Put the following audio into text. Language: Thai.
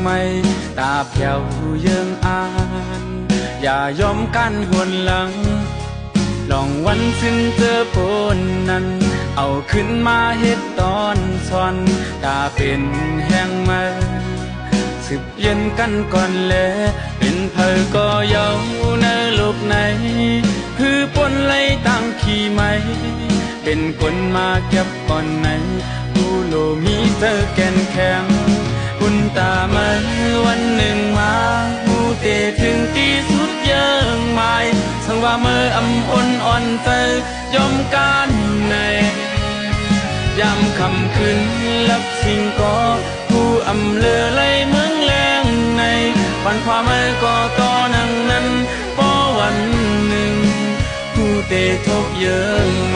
ใหม่ตาแผ่วเยิงอ่าน อย่ายอมกันหวนหลัง ลองวันสิ้นเจอปนนั้น เอาขึ้นมาเฮ็ดตอนซอน ตาเป็นแห้งมาสืบเย็นกันก่อนแล เป็นเพอก็เยาในโลกไหน คือปนไล่ตั้งขี่ไหม เป็นคนมาเก็บก่อนไหนผู้โลมีเธอแก่นแข็ง คุณตามันวันหนึ่งมาหูเตถึงที่สุดเยิงไม้สังว่าเมื่ออำอ่อนอ่อนเธอยอมการในยามคำคืนลับสิ่งก็ผู้อำเลอไหลเมืองแรงในวันความเมื่อก็ต่อนังนั้นพอวันหนึ่งผู้เตทบเยิง